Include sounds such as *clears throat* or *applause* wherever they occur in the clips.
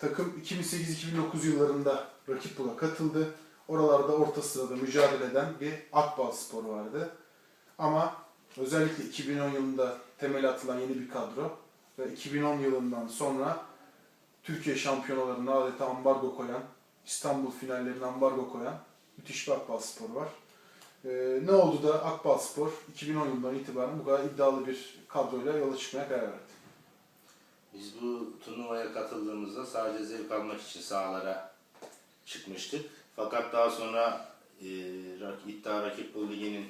Takım 2008-2009 yıllarında rakip bula katıldı. Oralarda orta sırada mücadele eden bir Akbal Spor vardı. Ama özellikle 2010 yılında temeli atılan yeni bir kadro ve 2010 yılından sonra Türkiye şampiyonalarına adeta ambargo koyan, İstanbul finallerine ambargo koyan müthiş bir Akbal Spor var. Ee, ne oldu da Akbal Spor 2010 yılından itibaren bu kadar iddialı bir kadroyla yola çıkmaya karar verdi? Biz bu turnuvaya katıldığımızda sadece zevk almak için sahalara çıkmıştık. Fakat daha sonra e, İddia Rakip Ligi'nin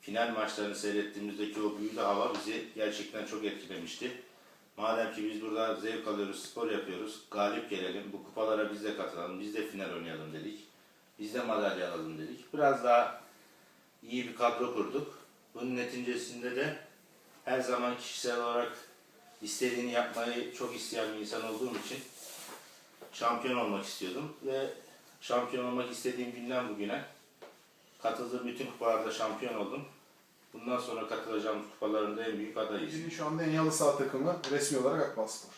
final maçlarını seyrettiğimizdeki o büyülü hava bizi gerçekten çok etkilemişti. Madem ki biz burada zevk alıyoruz, spor yapıyoruz, galip gelelim, bu kupalara biz de katılalım, biz de final oynayalım dedik. Biz de madalya alalım dedik. Biraz daha iyi bir kadro kurduk. Bunun neticesinde de her zaman kişisel olarak istediğini yapmayı çok isteyen bir insan olduğum için şampiyon olmak istiyordum ve şampiyon olmak istediğim günden bugüne katıldığım bütün kupalarda şampiyon oldum. Bundan sonra katılacağım kupaların da en büyük adayıyız. Bizim şu anda en iyi halı saha takımı resmi olarak Akbal Spor.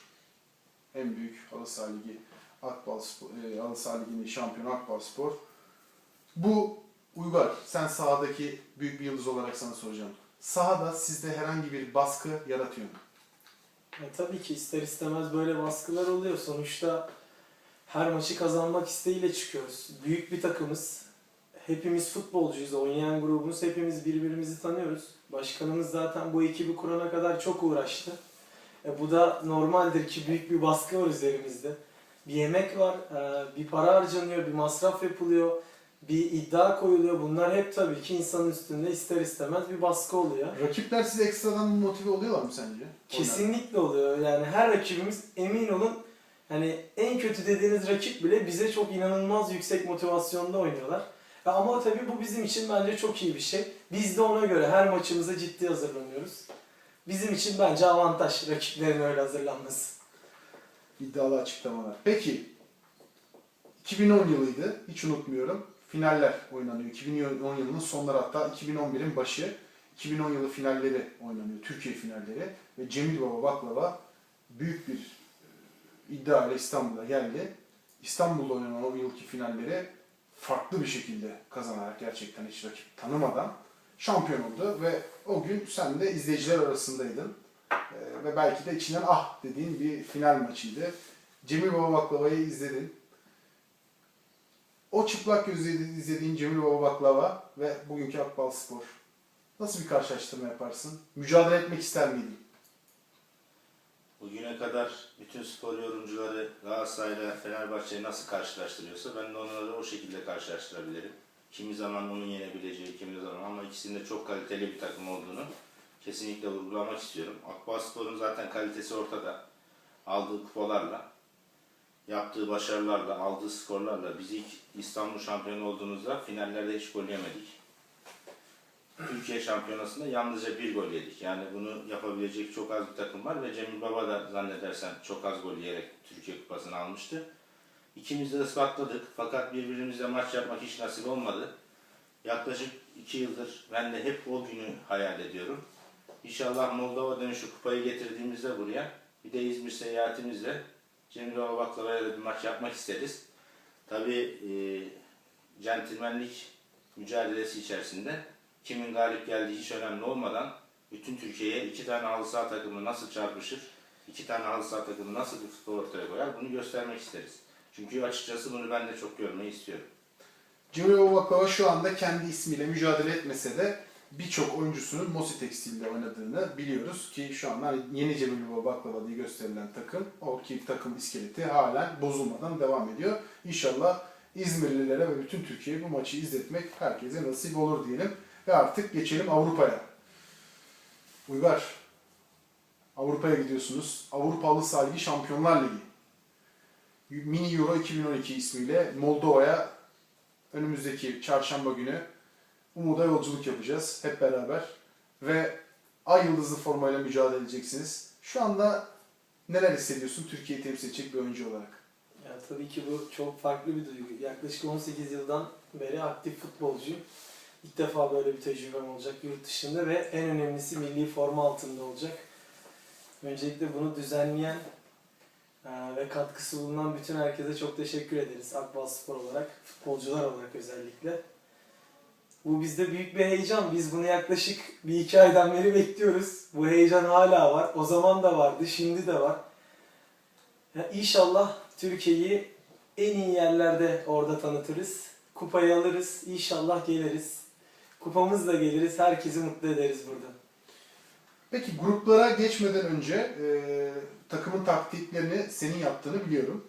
En büyük halı saha ligi Akbal Spor, e, halı saha liginin şampiyonu Akbal Spor. Bu Uygar, sen sahadaki büyük bir yıldız olarak sana soracağım. Sahada sizde herhangi bir baskı yaratıyor mu? Ya tabii ki ister istemez böyle baskılar oluyor. Sonuçta her maçı kazanmak isteğiyle çıkıyoruz. Büyük bir takımız. Hepimiz futbolcuyuz. Oynayan grubumuz. Hepimiz birbirimizi tanıyoruz. Başkanımız zaten bu ekibi kurana kadar çok uğraştı. E, bu da normaldir ki büyük bir baskı var üzerimizde. Bir yemek var, e, bir para harcanıyor, bir masraf yapılıyor, bir iddia koyuluyor. Bunlar hep tabii ki insanın üstünde ister istemez bir baskı oluyor. Rakipler size ekstradan motive oluyorlar mı sence? Kesinlikle oluyor. Yani her rakibimiz emin olun hani en kötü dediğiniz rakip bile bize çok inanılmaz yüksek motivasyonda oynuyorlar. Ya Ama tabii bu bizim için bence çok iyi bir şey. Biz de ona göre her maçımıza ciddi hazırlanıyoruz. Bizim için bence avantaj rakiplerin öyle hazırlanması. İddialı açıklamalar. Peki, 2010 yılıydı, hiç unutmuyorum. Finaller oynanıyor. 2010 yılının sonları hatta 2011'in başı. 2010 yılı finalleri oynanıyor, Türkiye finalleri. Ve Cemil Baba Baklava büyük bir e, iddia ile İstanbul'a geldi. İstanbul'da oynanan o yılki finalleri farklı bir şekilde kazanarak gerçekten hiç rakip tanımadan şampiyon oldu. Ve o gün sen de izleyiciler arasındaydın. Ee, ve belki de içinden ah dediğin bir final maçıydı. Cemil Baba Baklava'yı izledin. O çıplak gözle izlediğin Cemil Baba Baklava ve bugünkü Akbal Spor. Nasıl bir karşılaştırma yaparsın? Mücadele etmek ister miydin? Bugüne kadar bütün spor yorumcuları Galatasaray'la Fenerbahçe'yi nasıl karşılaştırıyorsa ben de onları o şekilde karşılaştırabilirim. Kimi zaman onu yenebileceği, kimi zaman ama ikisinin de çok kaliteli bir takım olduğunu kesinlikle vurgulamak istiyorum. Akbaspor'un zaten kalitesi ortada. Aldığı kupalarla, yaptığı başarılarla, aldığı skorlarla biz ilk İstanbul şampiyonu olduğumuzda finallerde hiç gol yemedik. Türkiye şampiyonasında yalnızca bir gol yedik. Yani bunu yapabilecek çok az bir takım var ve Cemil Baba da zannedersen çok az gol yiyerek Türkiye kupasını almıştı. İkimiz de ispatladık fakat birbirimizle maç yapmak hiç nasip olmadı. Yaklaşık iki yıldır ben de hep o günü hayal ediyorum. İnşallah Moldova dönüşü kupayı getirdiğimizde buraya bir de İzmir seyahatimizle Baba Baklava'ya da bir maç yapmak isteriz. Tabii e, centilmenlik mücadelesi içerisinde kimin galip geldiği hiç önemli olmadan bütün Türkiye'ye iki tane halı saha takımı nasıl çarpışır, iki tane halı saha takımı nasıl bir futbol ortaya koyar bunu göstermek isteriz. Çünkü açıkçası bunu ben de çok görmeyi istiyorum. Baba Baklava şu anda kendi ismiyle mücadele etmese de birçok oyuncusunun Mosi Tekstil'de oynadığını biliyoruz ki şu hani yeni Cemil Baba Baklava diye gösterilen takım, o ki takım iskeleti halen bozulmadan devam ediyor. İnşallah İzmirlilere ve bütün Türkiye'ye bu maçı izletmek herkese nasip olur diyelim. Ve artık geçelim Avrupa'ya. Uygar, Avrupa'ya gidiyorsunuz. Avrupa Halı Saha Ligi Şampiyonlar Ligi. Mini Euro 2012 ismiyle Moldova'ya önümüzdeki çarşamba günü Umut'a yolculuk yapacağız hep beraber. Ve ay yıldızlı formayla mücadele edeceksiniz. Şu anda neler hissediyorsun Türkiye'yi temsil edecek bir oyuncu olarak? Ya tabii ki bu çok farklı bir duygu. Yaklaşık 18 yıldan beri aktif futbolcuyum. İlk defa böyle bir tecrübem olacak yurt dışında ve en önemlisi milli forma altında olacak. Öncelikle bunu düzenleyen Ee, ve katkısı bulunan bütün herkese çok teşekkür ederiz. Akbal Spor olarak, futbolcular olarak özellikle. Bu bizde büyük bir heyecan. Biz bunu yaklaşık bir iki aydan beri bekliyoruz. Bu heyecan hala var. O zaman da vardı, şimdi de var. Ya inşallah Türkiye'yi en iyi yerlerde orada tanıtırız. Kupayı alırız. İnşallah geliriz. Kupamızla geliriz. Herkesi mutlu ederiz burada. Peki gruplara geçmeden önce e, takımın taktiklerini senin yaptığını biliyorum.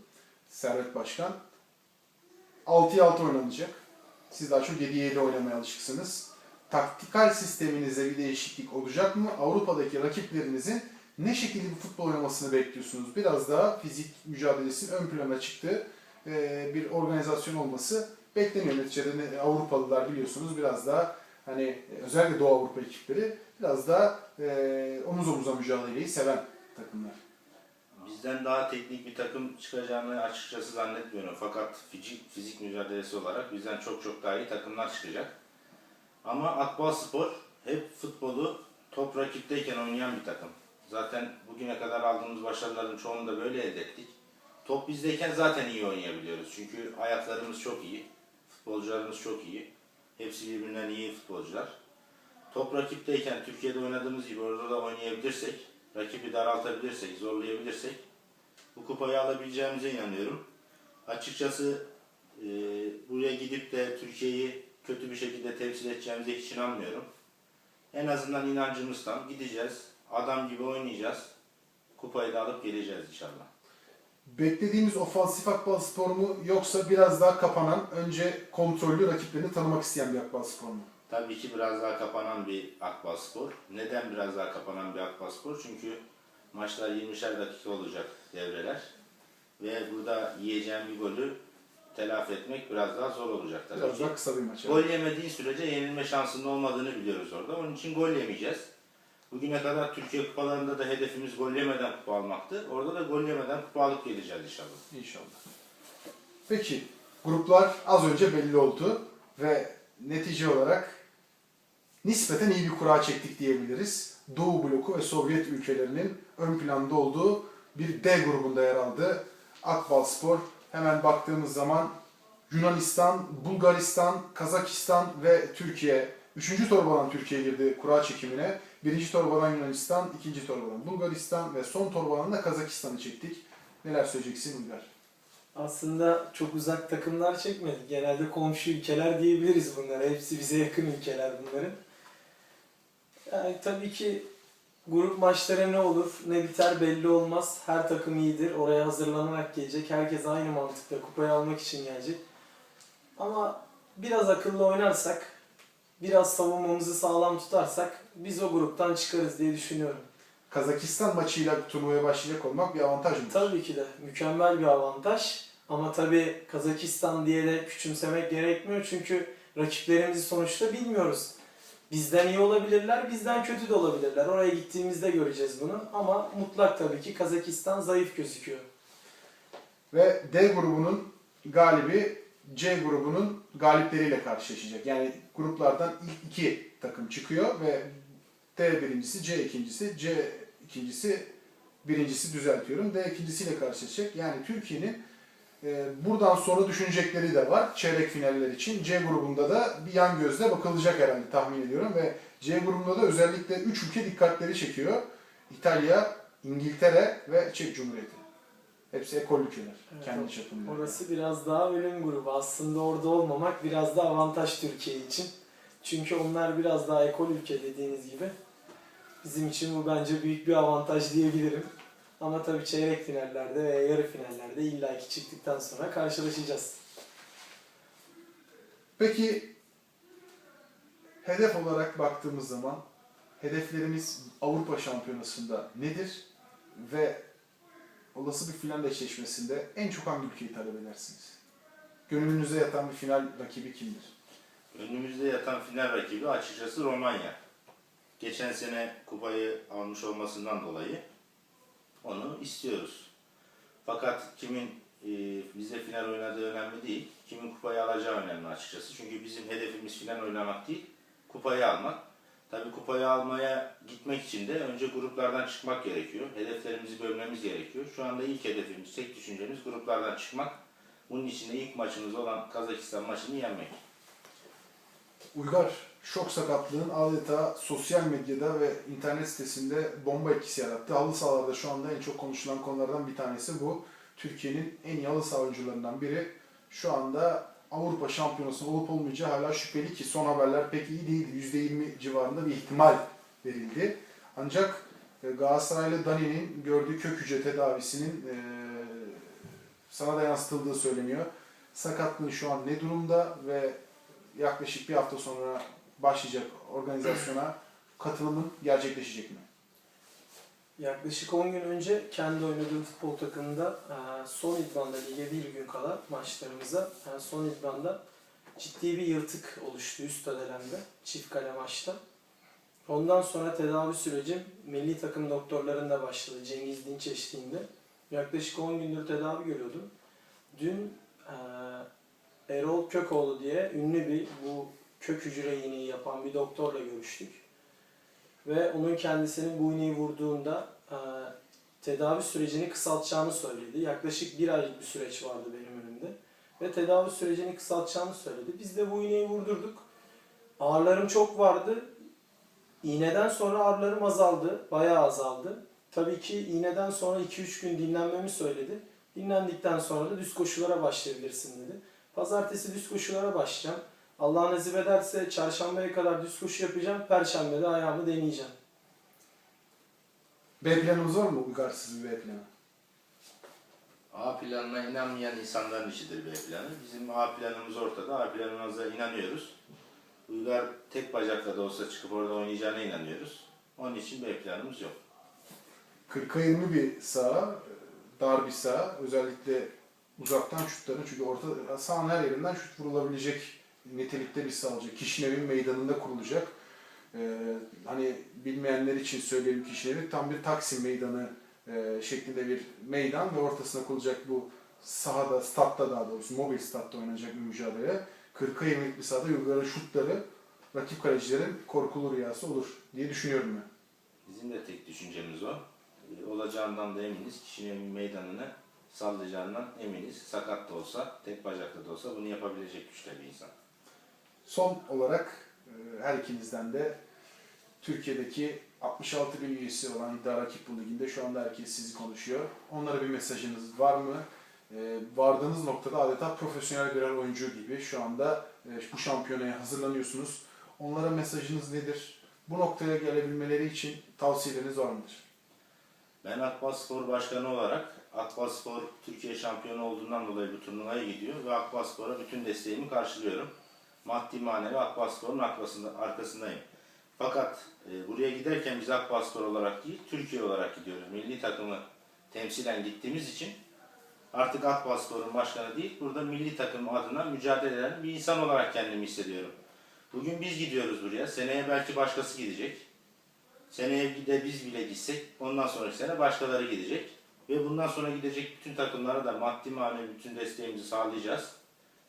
Servet Başkan. 6'ya 6 oynanacak. Siz daha çok 7'ye 7 oynamaya alışıksınız. Taktikal sisteminizde bir değişiklik olacak mı? Avrupa'daki rakiplerinizin ne şekilde bir futbol oynamasını bekliyorsunuz? Biraz daha fizik mücadelesinin ön plana çıktığı e, bir organizasyon olması bekleniyor. Neticede ne- Avrupalılar biliyorsunuz biraz daha hani özellikle Doğu Avrupa ekipleri biraz daha e, omuz omuza mücadeleyi seven takımlar. Bizden daha teknik bir takım çıkacağını açıkçası zannetmiyorum. Fakat fizik, fizik mücadelesi olarak bizden çok çok daha iyi takımlar çıkacak. Ama Akbal Spor hep futbolu top rakipteyken oynayan bir takım. Zaten bugüne kadar aldığımız başarıların çoğunu da böyle elde ettik. Top bizdeyken zaten iyi oynayabiliyoruz. Çünkü ayaklarımız çok iyi. Futbolcularımız çok iyi. Hepsi birbirinden iyi futbolcular. Top rakipteyken Türkiye'de oynadığımız gibi orada da oynayabilirsek, rakibi daraltabilirsek, zorlayabilirsek bu kupayı alabileceğimize inanıyorum. Açıkçası e, buraya gidip de Türkiye'yi kötü bir şekilde temsil edeceğimize hiç inanmıyorum. En azından inancımızdan gideceğiz, adam gibi oynayacağız, kupayı da alıp geleceğiz inşallah. Beklediğimiz ofansif Akbal Spor mu yoksa biraz daha kapanan, önce kontrollü rakiplerini tanımak isteyen bir Akbal Spor mu? Tabii ki biraz daha kapanan bir Akbal Spor. Neden biraz daha kapanan bir Akbal Spor? Çünkü maçlar 20'şer dakika olacak devreler. Ve burada yiyeceğim bir golü telafi etmek biraz daha zor olacak tabii Biraz daha kısa bir maç. Gol yemediğin sürece yenilme şansının olmadığını biliyoruz orada. Onun için gol yemeyeceğiz. Bugüne kadar Türkiye kupalarında da hedefimiz gol yemeden kupa almaktı. Orada da gol yemeden kupa alıp geleceğiz inşallah. İnşallah. Peki, gruplar az önce belli oldu ve netice olarak nispeten iyi bir kura çektik diyebiliriz. Doğu bloku ve Sovyet ülkelerinin ön planda olduğu bir D grubunda yer aldı. Akbal Spor hemen baktığımız zaman Yunanistan, Bulgaristan, Kazakistan ve Türkiye. Üçüncü torbadan Türkiye girdi kura çekimine. Birinci torbadan Yunanistan, ikinci torbadan Bulgaristan ve son torbadan da Kazakistan'ı çektik. Neler söyleyeceksin Uygar? Aslında çok uzak takımlar çekmedik. Genelde komşu ülkeler diyebiliriz bunlara. Hepsi bize yakın ülkeler bunların. Yani tabii ki grup maçları ne olur ne biter belli olmaz. Her takım iyidir. Oraya hazırlanarak gelecek. Herkes aynı mantıkla kupayı almak için gelecek. Ama biraz akıllı oynarsak, biraz savunmamızı sağlam tutarsak biz o gruptan çıkarız diye düşünüyorum. Kazakistan maçıyla turnuvaya başlayacak olmak bir avantaj mı? Tabii ki de mükemmel bir avantaj. Ama tabii Kazakistan diye de küçümsemek gerekmiyor çünkü rakiplerimizi sonuçta bilmiyoruz. Bizden iyi olabilirler, bizden kötü de olabilirler. Oraya gittiğimizde göreceğiz bunu. Ama mutlak tabii ki Kazakistan zayıf gözüküyor. Ve D grubunun galibi C grubunun galipleriyle karşılaşacak. Yani gruplardan ilk iki takım çıkıyor ve D birincisi, C ikincisi, C ikincisi, birincisi düzeltiyorum. D ikincisiyle karşılaşacak. Yani Türkiye'nin buradan sonra düşünecekleri de var çeyrek finaller için. C grubunda da bir yan gözle bakılacak herhalde tahmin ediyorum ve C grubunda da özellikle 3 ülke dikkatleri çekiyor. İtalya, İngiltere ve Çek Cumhuriyeti. Hepsi ekol ülkeler. Evet, kendi çapında. Orası biraz daha ölüm grubu. Aslında orada olmamak biraz da avantaj Türkiye için. Çünkü onlar biraz daha ekol ülke dediğiniz gibi. Bizim için bu bence büyük bir avantaj diyebilirim. Ama tabii çeyrek finallerde veya yarı finallerde illaki çıktıktan sonra karşılaşacağız. Peki hedef olarak baktığımız zaman hedeflerimiz Avrupa Şampiyonası'nda nedir? Ve olası bir final eşleşmesinde en çok hangi ülkeyi talep edersiniz? Gönlünüze yatan bir final rakibi kimdir? Önümüzde yatan final rakibi açıkçası Romanya. Geçen sene kupayı almış olmasından dolayı onu istiyoruz. Fakat kimin e, bize final oynadığı önemli değil. Kimin kupayı alacağı önemli açıkçası. Çünkü bizim hedefimiz final oynamak değil, kupayı almak. Tabii kupayı almaya gitmek için de önce gruplardan çıkmak gerekiyor. Hedeflerimizi bölmemiz gerekiyor. Şu anda ilk hedefimiz, tek düşüncemiz gruplardan çıkmak. Bunun için de ilk maçımız olan Kazakistan maçını yenmek. Uygar, şok sakatlığın adeta sosyal medyada ve internet sitesinde bomba etkisi yarattı. Halı sahalarda şu anda en çok konuşulan konulardan bir tanesi bu. Türkiye'nin en iyi halı saha biri. Şu anda Avrupa Şampiyonası'nın olup olmayacağı hala şüpheli ki son haberler pek iyi değil. %20 civarında bir ihtimal verildi. Ancak e, Galatasaraylı Dani'nin gördüğü kök hücre tedavisinin e, sana da yansıtıldığı söyleniyor. Sakatlığın şu an ne durumda ve yaklaşık bir hafta sonra başlayacak organizasyona *clears throat* katılımın gerçekleşecek mi? Yaklaşık 10 gün önce kendi oynadığım futbol takımında e, son idmanda lige bir gün kala maçlarımıza e, son idmanda ciddi bir yırtık oluştu üst ödelemde çift kale maçta. Ondan sonra tedavi sürecim milli takım doktorlarında başladı Cengiz Dinç eşliğinde. Yaklaşık 10 gündür tedavi görüyordum. Dün e, Erol Kökoğlu diye ünlü bir bu kök hücre iğneyi yapan bir doktorla görüştük. Ve onun kendisinin bu iğneyi vurduğunda e, tedavi sürecini kısaltacağını söyledi. Yaklaşık bir aylık bir süreç vardı benim önümde. Ve tedavi sürecini kısaltacağını söyledi. Biz de bu iğneyi vurdurduk. Ağrılarım çok vardı. İğneden sonra ağrılarım azaldı. Bayağı azaldı. Tabii ki iğneden sonra 2-3 gün dinlenmemi söyledi. Dinlendikten sonra da düz koşulara başlayabilirsin dedi. Pazartesi düz koşulara başlayacağım. Allah nasip ederse çarşambaya kadar düz koşu yapacağım. Perşembe de ayağımı deneyeceğim. B planımız var mı Uygarsız bir B planı? A planına inanmayan insanların işidir B planı. Bizim A planımız ortada. A planımıza inanıyoruz. Uygar tek bacakla da olsa çıkıp orada oynayacağına inanıyoruz. Onun için B planımız yok. 40'a 20 bir saha, dar bir saha. Özellikle uzaktan şutların çünkü orta sahanın her yerinden şut vurulabilecek nitelikte bir saha olacak. Kişinev'in meydanında kurulacak. Ee, hani bilmeyenler için söyleyelim Kişinev'i tam bir Taksim meydanı e, şeklinde bir meydan ve ortasına kurulacak bu sahada, statta daha doğrusu mobil statta oynanacak bir mücadele. 40'a 20'lik bir sahada Uygar'ın şutları rakip kalecilerin korkulu rüyası olur diye düşünüyorum ben. Bizim de tek düşüncemiz o. Ee, Olacağından da eminiz. Kişinin meydanını sallayacağından eminiz. Sakat da olsa, tek bacaklı da olsa bunu yapabilecek güçte bir insan. Son olarak e, her ikinizden de Türkiye'deki 66 bin üyesi olan İddia Rakip Bu Ligi'nde şu anda herkes sizi konuşuyor. Onlara bir mesajınız var mı? E, Vardığınız noktada adeta profesyonel birer oyuncu gibi şu anda e, bu şampiyonaya hazırlanıyorsunuz. Onlara mesajınız nedir? Bu noktaya gelebilmeleri için tavsiyeleriniz var mıdır? Ben Akbaspor Başkanı olarak Akbaspor Türkiye şampiyonu olduğundan dolayı bu turnuvaya gidiyor ve Akbaspor'a bütün desteğimi karşılıyorum. Maddi manevi Akbaspor'un arkasında, arkasındayım. Fakat e, buraya giderken biz Akbaspor olarak değil, Türkiye olarak gidiyoruz. Milli takımı temsilen gittiğimiz için artık Akbaspor'un başkanı değil, burada milli takım adına mücadele eden bir insan olarak kendimi hissediyorum. Bugün biz gidiyoruz buraya, seneye belki başkası gidecek. Seneye de biz bile gitsek, ondan sonraki sene başkaları gidecek. Ve bundan sonra gidecek bütün takımlara da maddi manevi bütün desteğimizi sağlayacağız.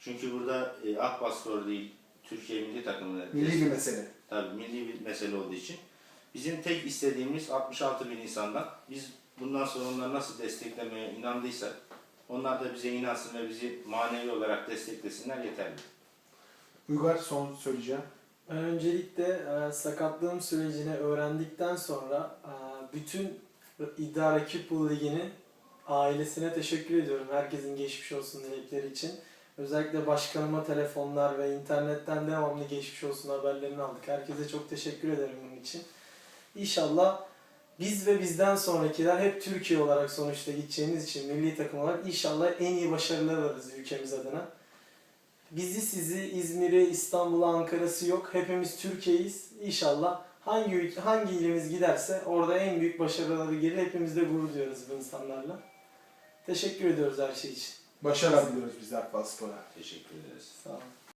Çünkü burada e, Akbaspor değil, Türkiye milli takımı Milli bir mesele. tabii milli bir mesele olduğu için. Bizim tek istediğimiz 66 bin insandan biz bundan sonra onları nasıl desteklemeye inandıysak onlar da bize inansın ve bizi manevi olarak desteklesinler yeterli. Uygar son söyleyeceğim. Öncelikle e, sakatlığım sürecini öğrendikten sonra e, bütün Rakip Bu Ligi'nin ailesine teşekkür ediyorum. Herkesin geçmiş olsun dilekleri için. Özellikle başkanıma telefonlar ve internetten devamlı geçmiş olsun haberlerini aldık. Herkese çok teşekkür ederim bunun için. İnşallah biz ve bizden sonrakiler hep Türkiye olarak sonuçta gideceğimiz için milli takım olarak inşallah en iyi başarılar varız ülkemiz adına. Bizi sizi İzmir'i, İstanbul'u, Ankara'sı yok. Hepimiz Türkiye'yiz. İnşallah hangi ülke, hangi ilimiz giderse orada en büyük başarıları gelir. Hepimiz de gurur duyuyoruz bu insanlarla. Teşekkür ediyoruz her şey için. Başarılar diliyoruz biz de Akbal Spor'a. Teşekkür ederiz. Sağ olun.